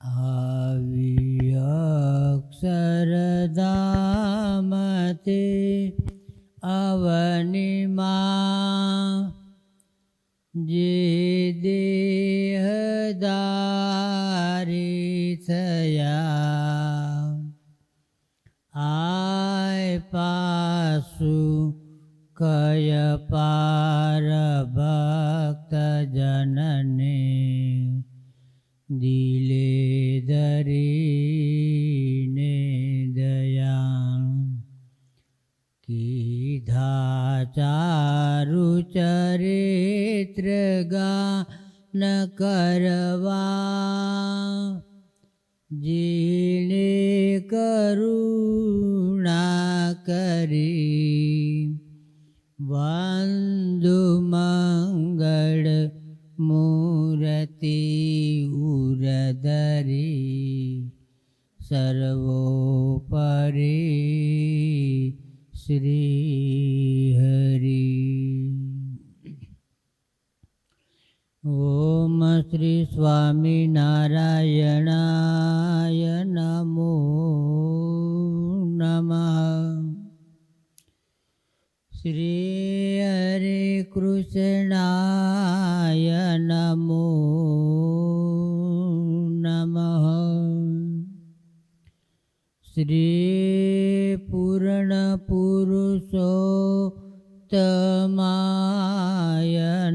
આવી ચરિત્ર ગાન કરવા. જીને કરુણા કરી. વંદુ મંગળ મૂર્તિ ઉરદરી સર્વોપરી શ્રી હરિ ઓમ શ્રી સ્વામિનારાયણાય નમો નમઃ શ્રી હરે કૃષ્ણાય નમો નમઃ શ્રી પૂર્ણ પુરુષોત્તમાય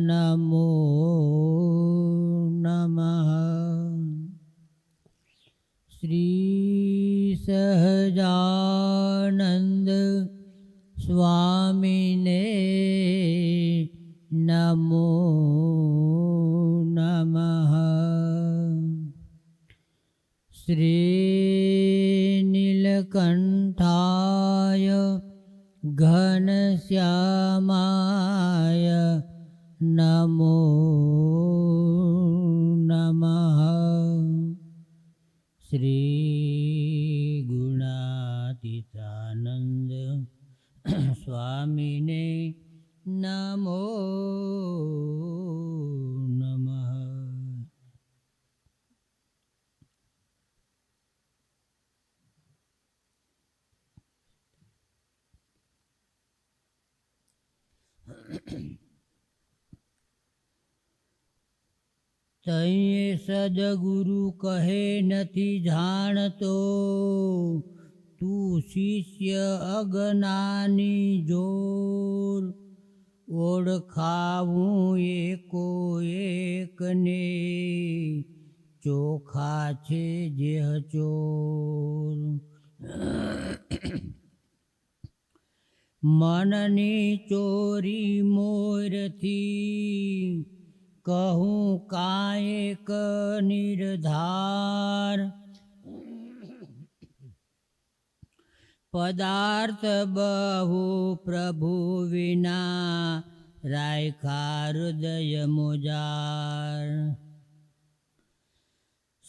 નમો નમઃ શ્રી સહજાનંદ સ્વામીને નમો નમઃ શ્રી નીલકંઠાય Mama. તઈએ સદગુરુ કહે નથી જાણતો. તું શિષ્ય અજ્ઞાની જોર. ઓળખાવું એકો એકને. ચોખા છે જે ચોર મનની ચોરી મોરથી. કહું કાયક નિર્ધાર. પદાર્થ બહુ પ્રભુ વિના રાયખા હૃદય મુજાર.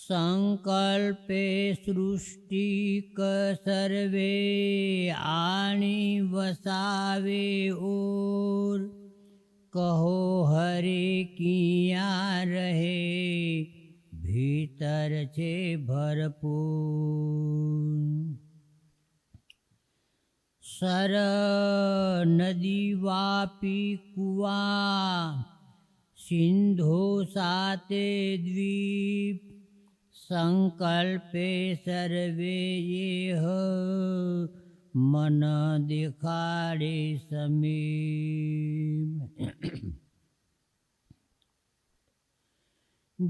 સંકલ્પે સૃષ્ટિ ક સર્વે, આણી વસાવે ઓર. કહો હરે કિયા રહે ભીતર છે ભરપૂર સર નદી વાપી કુવા સિંધો સાતે દ્વીપ સંકલ્પે સર્વે યેહ મન દેખાડે સમીપ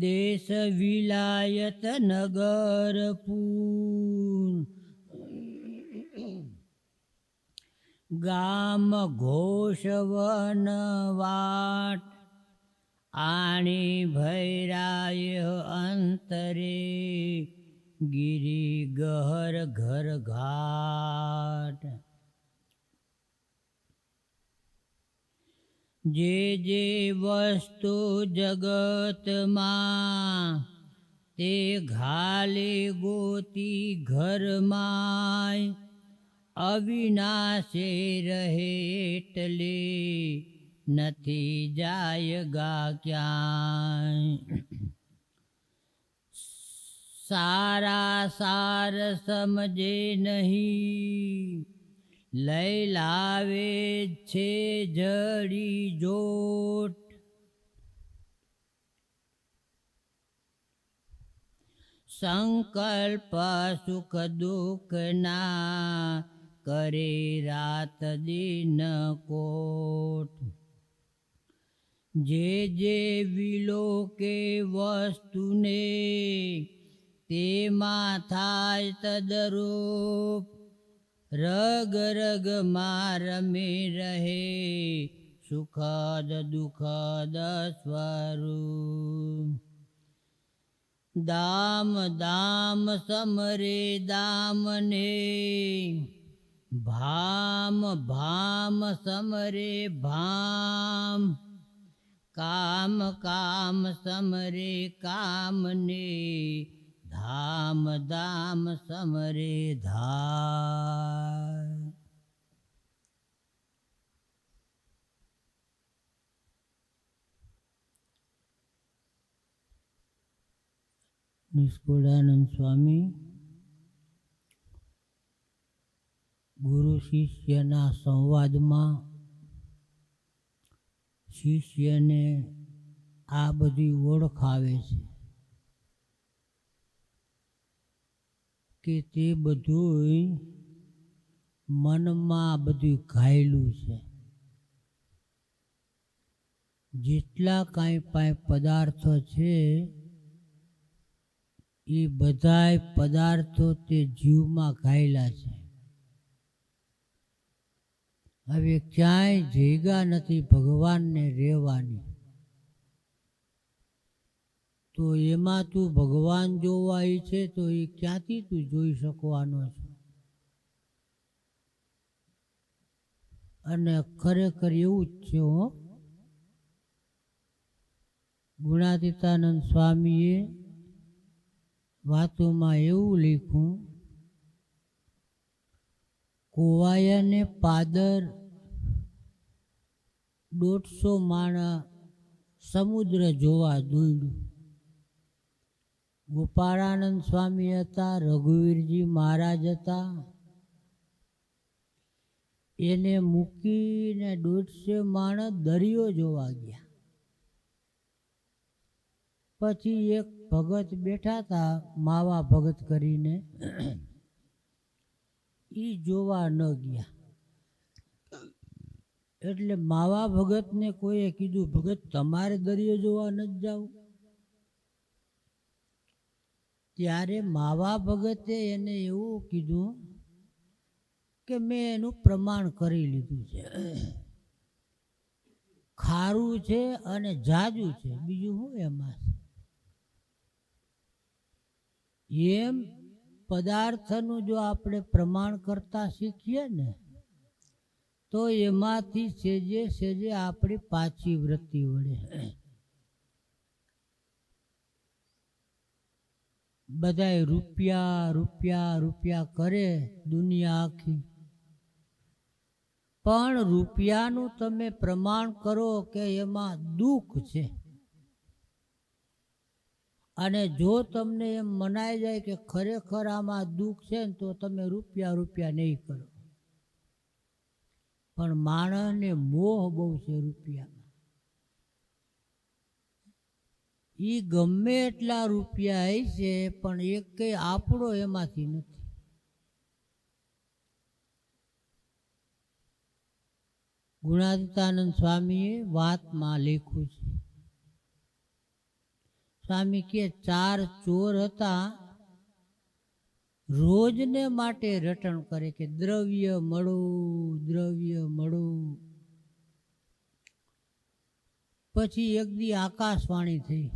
देश विलायत नगर गाम घोषवन वाट आणि भैराय अंतरे गिरी गहर घर घाट। જે જે વસ્તુ જગતમાં તે ઘાલે ગોતી ઘરમાંય, અવિનાશે રહે એટલે નથી જાય ગા ક્યાંય. સારા સાર સમજે નહીં લઈ લાવે છે જડી જોટ. સંકલ્પ સુખ દુઃખ ના કરે રાત દિન કોટ. જે જે વિલો કે વસ્તુને તેમાં થાય તદરૂપ રગ રગમાં રમી રહે, સુખદ દુઃખદ સ્વરૂપ. દામ દામ સમરે દામને, ભામ ભામ સમરે ભામ. કામ કામ સમરે કામને ધામ ધામ, સમરે ધાર નિષ્કુળાનંદ સ્વામી, ગુરુ શિષ્યના સંવાદમાં શિષ્યને આ બધી ઓળખ આવે છે. કે તે બધું મનમાં બધું ઘાયલું છે. જેટલા કાંઈ પાસે પદાર્થો છે, એ બધાય પદાર્થો તે જીવમાં ઘાયલા છે. હવે ક્યાંય જગ્યા નથી ભગવાનને રહેવાની. તો એમાં તું ભગવાન જોવા ઈચ્છે તો એ ક્યાંથી તું જોઈ શકવાનો છે? અને ખરેખર એવું જ છે હો. ગુણાતીતાનંદ સ્વામીએ વાતોમાં એવું લખ્યું, કોવાયાને પાદર દોઢસો માણા સમુદ્ર જોવા દોડ્યું ગોપાળાનંદ સ્વામી હતા, રઘુવીરજી મહારાજ હતા. એને મૂકીને દોઢસો માણસ દરિયો જોવા ગયા. પછી એક ભગત બેઠા હતા, માવા ભગત કરીને. એ જોવા ન ગયા. એટલે માવા ભગતને કોઈએ કીધું, ભગત, તમારે દરિયો જોવા નથી જવું ત્યારે માવા ભગતે એને એવું કીધું કે મેં એનું પ્રમાણ કરી લીધું છે. ખારું છે અને જાજુ છે. બીજું શું એમાં? એમ પદાર્થનું જો આપણે પ્રમાણ કરતા શીખીએ ને, તો એમાંથી સેજે સેજે આપણી પાછી વૃત્તિ વળે. બધાય રૂપિયા રૂપિયા રૂપિયા કરે દુનિયા આખી. પણ રૂપિયાનું તમે પ્રમાણ કરો કે એમાં દુઃખ છે. અને જો તમને એમ મનાઈ જાય કે ખરેખર આમાં દુઃખ છે ને તો તમે રૂપિયા રૂપિયા નહીં કરો. પણ માણસને મોહ બહુ છે રૂપિયામાં. એ ગમે એટલા રૂપિયા છે પણ એક કંઈ આપણો એમાંથી નથી. ગુણાદિતાનંદ સ્વામીએ વાતમાં લખ્યું છે. સ્વામી કે ચાર ચોર હતા, રોજને માટે રટણ કરે કે દ્રવ્ય મળો દ્રવ્ય મળો પછી એક દી આકાશવાણી થઈ.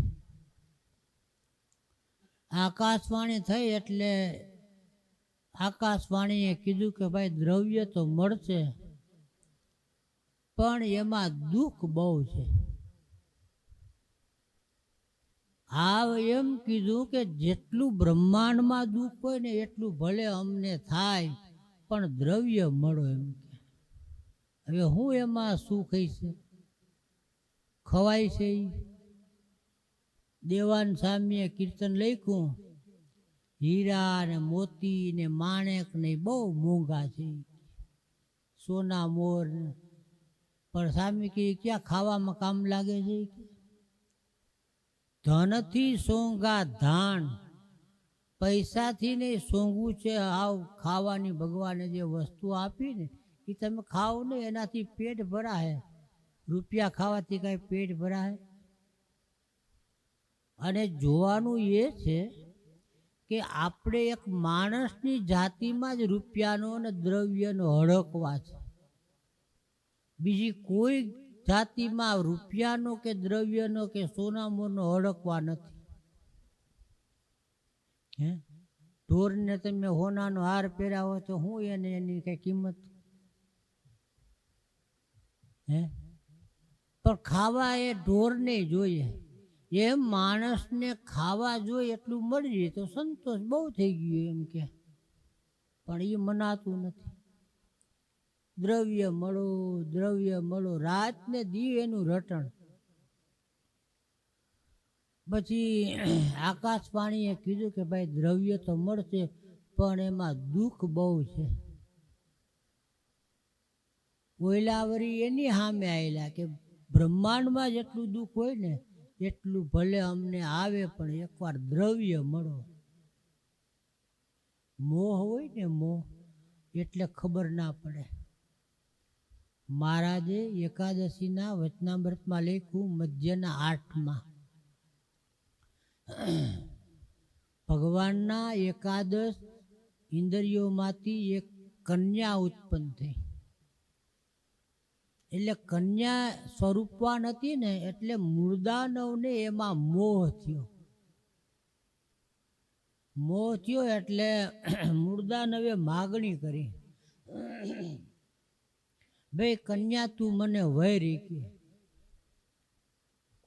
આકાશવાણી થઈ એટલે આકાશવાણીએ કીધું કે ભાઈ, દ્રવ્ય તો મળશે, પણ એમાં દુઃખ બહુ છે. આ એમ કીધું કે જેટલું બ્રહ્માંડમાં દુઃખ હોય ને એટલું ભલે અમને થાય, પણ દ્રવ્ય મળો એમ કે. હવે હું એમાં સુખ છે ખવાય છે ઈ? દેવાન સ્વામીએ કીર્તન લખ્યું. હીરા ને મોતી ને માણેક ને ઈ બહુ મોંઘા છે. સોના, મોર. ને પણ સામે કે ઈ ક્યાં ખાવામાં કામ લાગે છે? ઈ કે? ધનથી સોંગા ધાન. પૈસાથી નહીં સોંગવું છે. આવ ખાવાની ભગવાને જે વસ્તુ આપી ને, એ તમે ખાઓ ને, એનાથી પેટ ભરાય. રૂપિયા ખાવાથી કાંઈ પેટ ભરાય? અને જોવાનું એ છે કે આપણે એક માણસની જાતિમાં જ રૂપિયાનો અને દ્રવ્યનો હડકવા છે. બીજી કોઈ જાતિમાં રૂપિયાનો કે દ્રવ્યનો કે સોનામોનો હડકવા નથી. હે? ઢોરને તમે હોનાનો હાર પહેરાવો તો હું એને એની કઈ કિંમત? હે? પણ ખાવા એ ઢોરને જોઈએ. એમ માણસને ખાવા જોઈએ એટલું મળી જાય તો સંતોષ બહુ થઈ ગયો એમ કે. પણ એ મનાતું નથી. દ્રવ્ય મળો દ્રવ્ય મળો રાત ને દી એનું રટણ. પછી આકાશવાણીએ કીધું કે ભાઈ દ્રવ્ય તો મળશે, પણ એમાં દુઃખ બહુ છે. કોયલાવરી એની સામે આવેલા કે બ્રહ્માંડમાં જેટલું દુઃખ હોય ને એટલું ભલે અમને આવે, પણ એકવાર દ્રવ્ય મળો. મોહ હોય ને મોહ, એટલે ખબર ના પડે. મહારાજે એકાદશીના વચનામૃતમાં લખ્યું, મધ્યના આઠમાં, ભગવાનના એકાદશ ઇન્દ્રિયોમાંથી એક કન્યા ઉત્પન્ન થઈ. એટલે કન્યા સ્વરૂપવાન હતી ને, એટલે મૂળદાનવને એમાં મોહ થયો. મોહ થયો એટલે મૂળદાનવે માગણી કરી. ભાઈ કન્યા તું મને વૈરી કે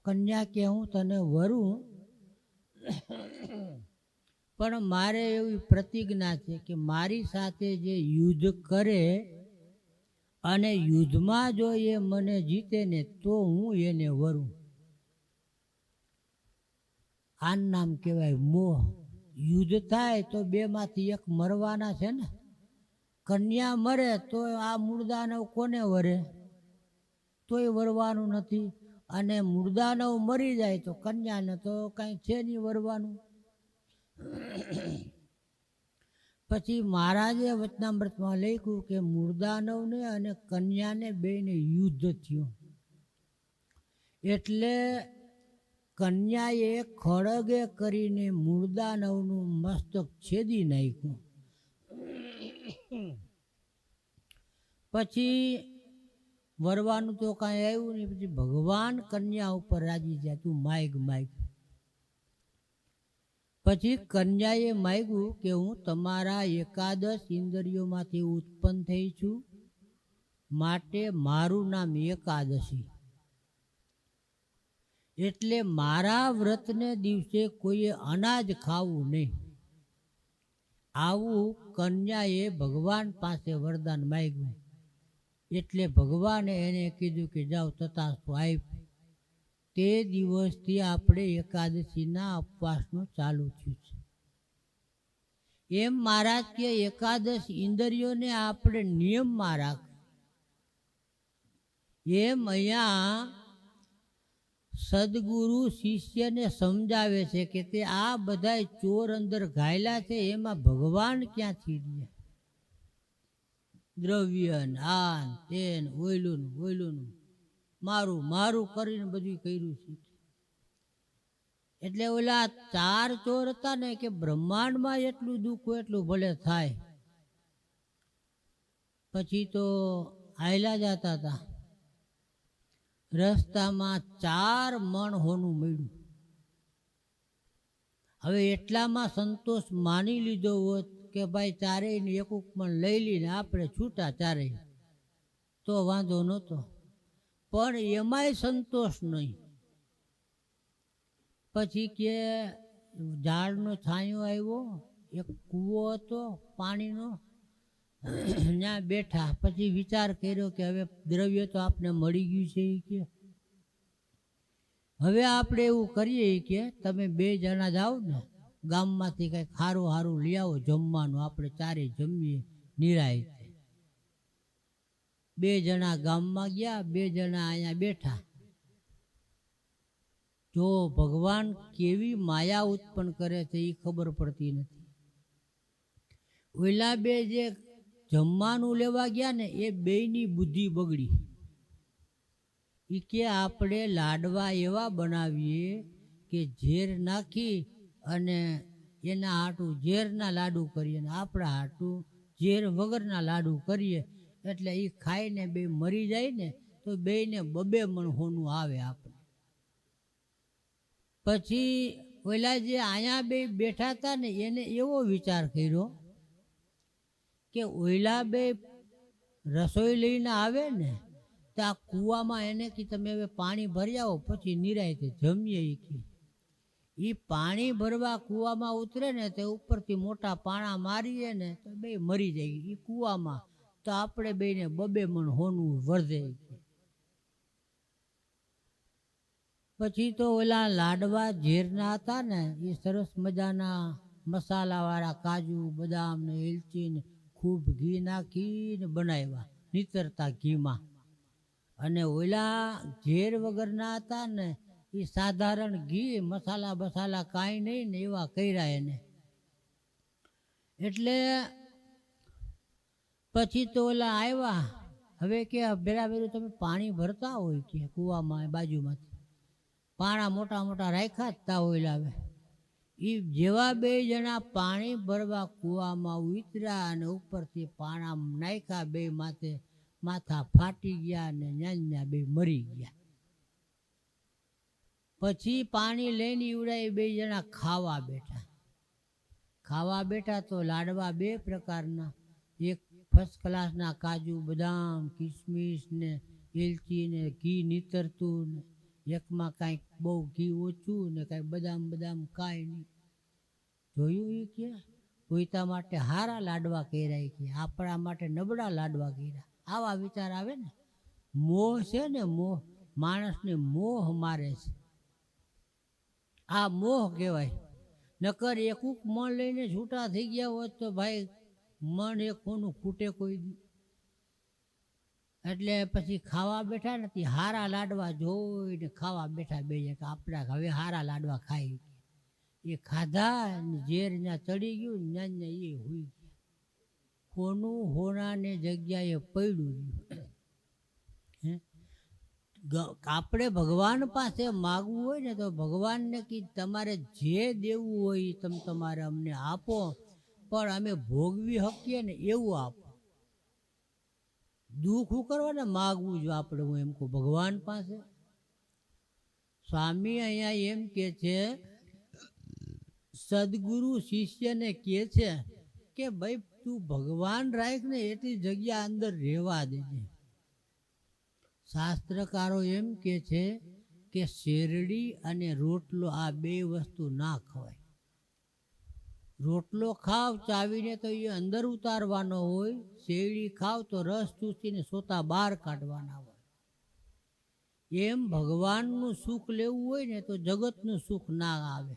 કન્યા કે હું તને વરું? પણ મારે એવી પ્રતિજ્ઞા છે કે મારી સાથે જે યુદ્ધ કરે અને યુદ્ધમાં જો એ મને જીતે ને તો હું એને વરું. આનું નામ કહેવાય મોહ. યુદ્ધ થાય તો બેમાંથી એક મરવાના છે ને. કન્યા મરે તો આ મૂળદાનવ કોને વરે? તોય વરવાનું નથી. અને મૂળદાનવ મરી જાય તો કન્યાને તો કાંઈ છે નહીં વરવાનું. પછી મહારાજે વચનામૃતમાં લખ્યું કે મૂર્દાનવને અને કન્યાને બેને યુદ્ધ થયું. એટલે કન્યાએ ખડગે કરીને મૂર્દાનવનું મસ્તક છેદી નાખ્યું. પછી વરવાનું તો કાંઈ આવ્યું નહીં, પછી ભગવાન કન્યા ઉપર રાજી જાય તું માયક માયગ પછી કન્યાએ માગ્યું કે હું તમારા એકાદશ ઇન્દ્રિયોમાંથી ઉત્પન્ન થઈ છું, માટે મારું નામ એકાદશી. એટલે મારા વ્રતને દિવસે કોઈએ અનાજ ખાવું નહીં. આવું કન્યાએ ભગવાન પાસે વરદાન માગ્યું. એટલે ભગવાને એને કીધું કે જાઓ તથા આપ તે દિવસથી આપણે એકાદશીના ઉપવાસનું ચાલુ થયું છે. એમ મહારાજ કે એકાદશ ઇન્દ્રિયોને આપણે નિયમમાં રાખ એમ અહીંયા સદગુરુ શિષ્યને સમજાવે છે કે તે આ બધા ચોર અંદર ઘાયલા છે, એમાં ભગવાન ક્યાંથી રહ્યા દ્રવ્ય ને તેન, ઓયલું ઓયલું. મારું મારું કરીને બધું કર્યું છે. એટલે ઓલા ચાર ચોર હતા ને કે બ્રહ્માંડમાં એટલું દુઃખ એટલું ભલે થાય. પછી તો આયલા જતા હતા. રસ્તામાં ચાર મણ હોનું મળ્યું. હવે એટલામાં સંતોષ માની લીધો હોત કે ભાઈ ચારેયને એક પણ લઈ લઈને આપણે છૂટા ચારેય. તો વાંધો નહોતો. પણ એમાંય સંતોષ નહીં. પછી કે ઝાડનો છાંયો આવ્યો, એક કૂવો હતો પાણીનો, ત્યાં બેઠા. પછી વિચાર કર્યો કે હવે દ્રવ્ય તો આપને મળી ગયું છે કે. હવે આપણે એવું કરીએ કે તમે બે જણા જાઓ ને, ગામમાંથી કંઈક સારું સારું લઈ આવો જમવાનું. આપણે ચારે જમીએ નિરાય. બે જણા ગામમાં ગયા, બે જણા અહીંયા બેઠા. જો ભગવાન કેવી માયા ઉત્પન્ન કરે છે એ ખબર પડતી નથી. ઓલા બે જે જમવાનું લેવા ગયા ને, એ બેયની બુદ્ધિ બગડી. એ કે આપણે લાડવા એવા બનાવીએ કે ઝેર નાખી અને એના હાટું ઝેરના લાડુ કરીએ ને, આપણા હાટું ઝેર વગરના લાડુ કરીએ એટલે એ ખાઈને બે મરી જાય ને, તો બેયને બબે મણ હોનું આવે આપણે. પછી ઓલા જે અહીંયા બે બેઠા હતા ને, એને એવો વિચાર કર્યો કે ઓલા બે રસોઈ લઈને આવે ને, તો આ કૂવામાં એને કે તમે હવે પાણી ભરી આવો, પછી નિરાયતે જમીએ એ કે. એ પાણી ભરવા કૂવામાં ઉતરે ને, તે ઉપરથી મોટા પાણા મારીએ ને, તો બે મરી જાય. એ કૂવામાં તો આપણે બેને બબે મણ હોનું વર્ધે. પછી તો ઓલા લાડવા ઝેરના હતા ને એ સરસ મજાના મસાલાવાળા કાજુ, બદામ ને એલચી ને ખૂબ ઘી નાખીને બનાવ્યા, નીતરતા ઘીમાં. અને ઓલા ઝેર વગરના હતા ને એ સાધારણ ઘી, મસાલા બસાલા કાંઈ નહીં ને એવા કર્યા એને. એટલે પછી તો ઓલા આવ્યા હવે કે ભેરા ભેરું તમે પાણી ભરતા હોય કે કૂવામાં બાજુમાંથી. પાણા મોટા મોટા રાખ્યા જ તા ઓલા આવે એ જેવા બે જણા પાણી ભરવા કૂવામાં ઉતર્યા અને ઉપરથી પાણા નાખ્યા બે માથે, માથા ફાટી ગયા અને ન્યા બે મરી ગયા. પછી પાણી લઈને ઉડાઈ બે જણા ખાવા બેઠા. ખાવા બેઠા તો લાડવા બે પ્રકારના. એક ફર્સ્ટ ક્લાસના કાજુ, બદામ, કિસમિસ ને એલચી ને ઘી નીતરતું ને એકમાં કાંઈક બહુ ઘી ઓછું ને કાંઈ બદામ બદામ કાંઈ નહીં. જોયું એ કે? કોઈતા માટે હારા લાડવા કર્યા કે, આપણા માટે નબળા લાડવા કર્યા. આવા વિચાર આવે ને? મોહ છે ને મોહ, માણસને મોહ મારે છે. આ મોહ કહેવાય. નકર એકુક મન લઈને છૂટા થઈ ગયા હોત તો ભાઈ મન એ કોનું ખૂટે કોઈ એટલે પછી ખાવા બેઠા નથી હારા લાડવા જોઈને ખાવા બેઠા બે કે આપણા હવે હારા લાડવા ખાઈ એ ખાધા ઝેર ત્યાં ચડી ગયું ને ત્યાં ને એ હોઈ ગયા. કોનું હોનાને જગ્યાએ પડ્યું હે? આપણે ભગવાન પાસે માગવું હોય ને તો ભગવાનને કી તમારે જે દેવું હોય તમે તમારે અમને આપો. પણ અમે ભોગવી શકીએ ને એવું આપો. દુઃખ શું કરવા ને માગવું જો આપણે, હું એમ કહું, ભગવાન પાસે. સ્વામી અહીંયા એમ કે છે, સદગુરુ શિષ્યને કહે છે કે ભાઈ તું ભગવાન રાખ ને એટલી જગ્યા અંદર રહેવા દેજે. શાસ્ત્રકારો એમ કે છે કે શેરડી અને રોટલો આ બે વસ્તુ ના ખવાય. રોટલો ખાવ, ચાવીને તો એ અંદર ઉતારવાનો હોય, શેરડી ખાવ તો રસ ચૂસીને સોતા બહાર કાઢવાના હોય. એમ ભગવાનનું સુખ લેવું હોય ને તો જગતનું સુખ ના આવે.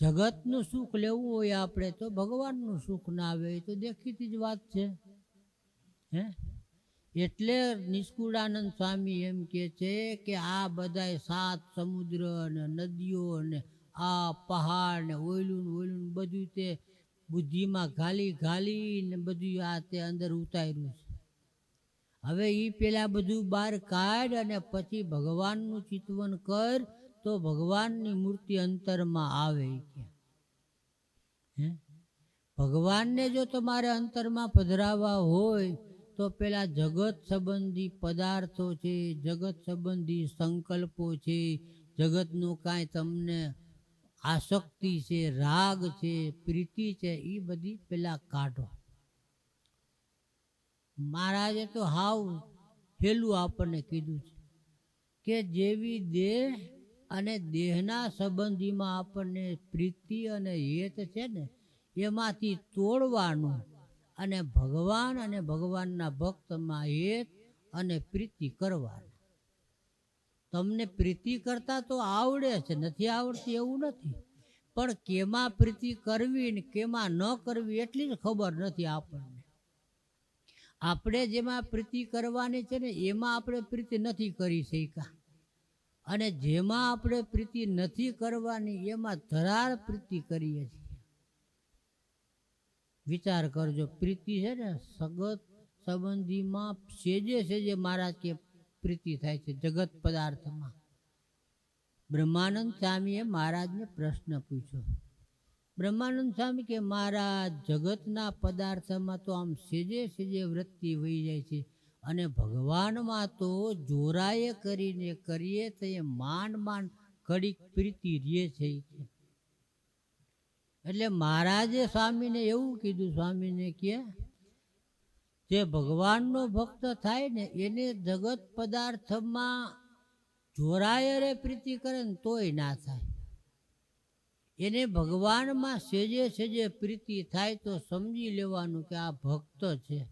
જગતનું સુખ લેવું હોય આપણે તો ભગવાનનું સુખ ના આવે, એ તો દેખીતી જ વાત છે. હે? એટલે નિષ્કુળાનંદ સ્વામી એમ કે છે કે આ બધાય સાત સમુદ્ર અને નદીઓ ને આ પહાડ ને ઓયલું ઓયલું ને બધું તે બુદ્ધિમાં ઘાલી ઘાલી ને બધું આ તે અંદર ઉતાર્યું છે. હવે એ પેલા બધું બહાર કાઢ અને પછી ભગવાનનું ચિતવન કર તો ભગવાનની મૂર્તિ અંતરમાં આવે કે. હે? ભગવાનને જો તમારે અંતરમાં પધરાવવા હોય તો પેલા જગત સંબંધી પદાર્થો છે, જગત સંબંધી સંકલ્પો છે, જગતનું કાંઈ તમને આસક્તિ છે, રાગ છે, પ્રીતિ છે, એ બધી પેલા કાઢો. મહારાજે તો હાવ હેલું આપણને કીધું છે કે જેવી દેહ અને દેહના સંબંધીમાં આપણને પ્રીતિ અને હેત છે ને, એમાંથી તોડવાનું અને ભગવાન અને ભગવાનના ભક્તમાં હેત અને પ્રીતિ કરવાની. તમને પ્રીતિ કરતા તો આવડે છે, નથી આવડતી એવું નથી. પણ કેમાં પ્રીતિ કરવી ને કેમાં ન કરવી એટલી જ ખબર નથી આપણને. આપણે જેમાં પ્રીતિ કરવાની છે ને એમાં આપણે પ્રીતિ નથી કરી શક્યા. અને જેમાં આપણે પ્રીતિ નથી કરવાની એમાં ધરાર પ્રીતિ કરીએ છીએ. વિચાર કરજો, પ્રીતિ છે ને સગત સંબંધીમાં સેજે સેજે મહારાજ કે પ્રીતિ થાય છે જગત પદાર્થમાં. બ્રહ્માનંદ સ્વામીએ મહારાજને પ્રશ્ન પૂછ્યો. બ્રહ્માનંદ સ્વામી કે, મહારાજ, જગતના પદાર્થમાં તો આમ સેજે સેજે વૃત્તિ વહી જાય છે અને ભગવાનમાં તો જોરાએ કરીને કરીએ તો એ માંડ માંડ કડીક પ્રીતિ રહે છે. એટલે મહારાજે સ્વામીને એવું કીધું, સ્વામીને કે જે ભગવાનનો ભક્ત થાય ને, એને જગત પદાર્થમાં જોરાય રે, પ્રીતિ કરે ને, તોય ના થાય. એને ભગવાનમાં સેજે સેજે પ્રીતિ થાય તો સમજી લેવાનું કે આ ભક્ત છે.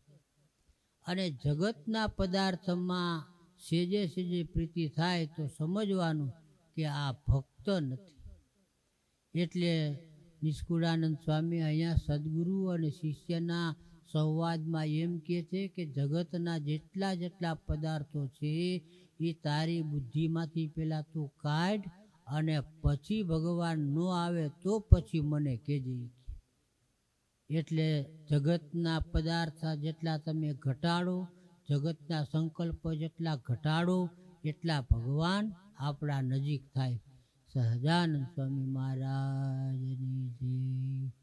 અને જગતના પદાર્થમાં સેજે સેજે પ્રીતિ થાય તો સમજવાનું કે આ ભક્ત નથી. એટલે નિષ્કુળાનંદ સ્વામી અહીંયા સદગુરુ અને શિષ્યના સંવાદમાં એમ કહે છે કે જગતના જેટલા જેટલા પદાર્થો છે, એ તારી બુદ્ધિમાંથી પહેલાં તું કાઢ અને પછી ભગવાન ન આવે તો પછી મને કહેજે. એટલે જગતના પદાર્થ જેટલા તમે ઘટાડો, જગતના સંકલ્પ જેટલા ઘટાડો, એટલા ભગવાન આપણા નજીક થાય. સહજાનંદ સ્વામી મહારાજની જય.